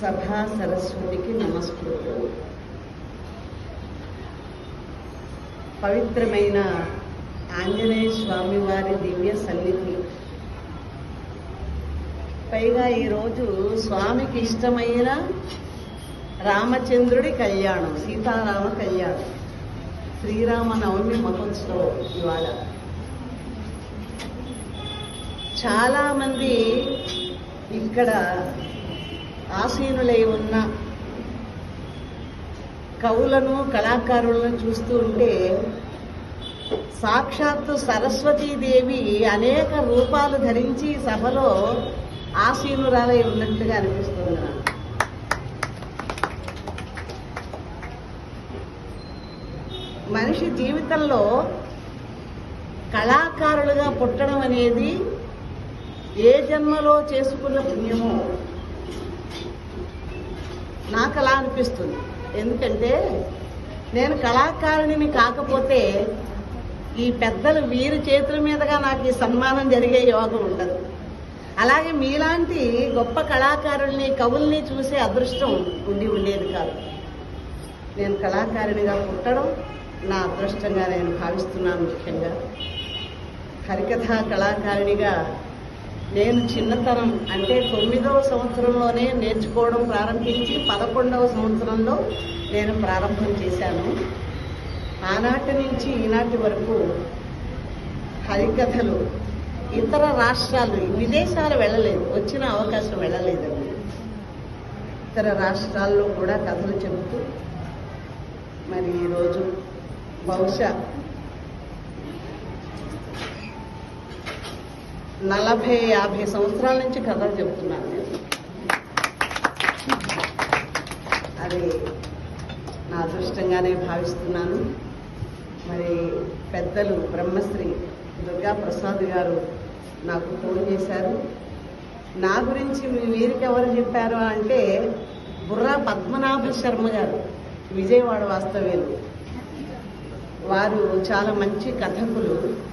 సభా సరస్వతికి నమస్కృతం పవిత్రమైన ఆంజనేయ స్వామి వారి దివ్య సన్నిధి. పైగా ఈరోజు స్వామికి ఇష్టమైన రామచంద్రుడి కళ్యాణం సీతారామ కళ్యాణం శ్రీరామ నవమి మహోత్సవం ఇవాళ. చాలామంది ఇక్కడ ఆసీనులై ఉన్న కవులను కళాకారులను చూస్తూ ఉంటే సాక్షాత్తు సరస్వతీదేవి అనేక రూపాలు ధరించి సభలో ఆసీనురాలై ఉన్నట్టుగా అనిపిస్తుంది మనిషి జీవితంలో కళాకారులుగా పుట్టడం అనేది ఏ జన్మలో చేసుకున్న పుణ్యమో నాకు అలా అనిపిస్తుంది. ఎందుకంటే నేను కళాకారుడిని కాకపోతే ఈ పెద్దలు వీరి చేతుల మీదుగా నాకు ఈ సన్మానం జరిగే యోగం ఉండదు. అలాగే మీలాంటి గొప్ప కళాకారుల్ని కవుల్ని చూసే అదృష్టం ఉండి ఉండేది కాదు. నేను కళాకారునిగా పుట్టడం నా అదృష్టంగా నేను భావిస్తున్నాను ముఖ్యంగా. హరికథా కళాకారునిగా నేను చిన్నతనం అంటే తొమ్మిదవ సంవత్సరంలోనే నేర్చుకోవడం ప్రారంభించి పదకొండవ సంవత్సరంలో నేను ప్రారంభం చేశాను. ఆనాటి నుంచి ఈనాటి వరకు హరికథలు ఇతర రాష్ట్రాలు విదేశాలు వెళ్ళలేదు వచ్చిన అవకాశం వెళ్ళలేదండి. ఇతర రాష్ట్రాల్లో కూడా కథలు చెబుతూ మరి ఈరోజు బహుశా నలభై యాభై సంవత్సరాల నుంచి కథలు చెబుతున్నాను నేను అది నా అదృష్టంగానే భావిస్తున్నాను. మరి పెద్దలు బ్రహ్మశ్రీ దుర్గా ప్రసాద్ గారు నాకు ఫోన్ చేశారు. నా గురించి మీ వీరికి ఎవరు చెప్పారు అంటే బుర్రా పద్మనాభ శర్మ గారు విజయవాడ వాస్తవ్యులు. వారు చాలా మంచి కథకులు.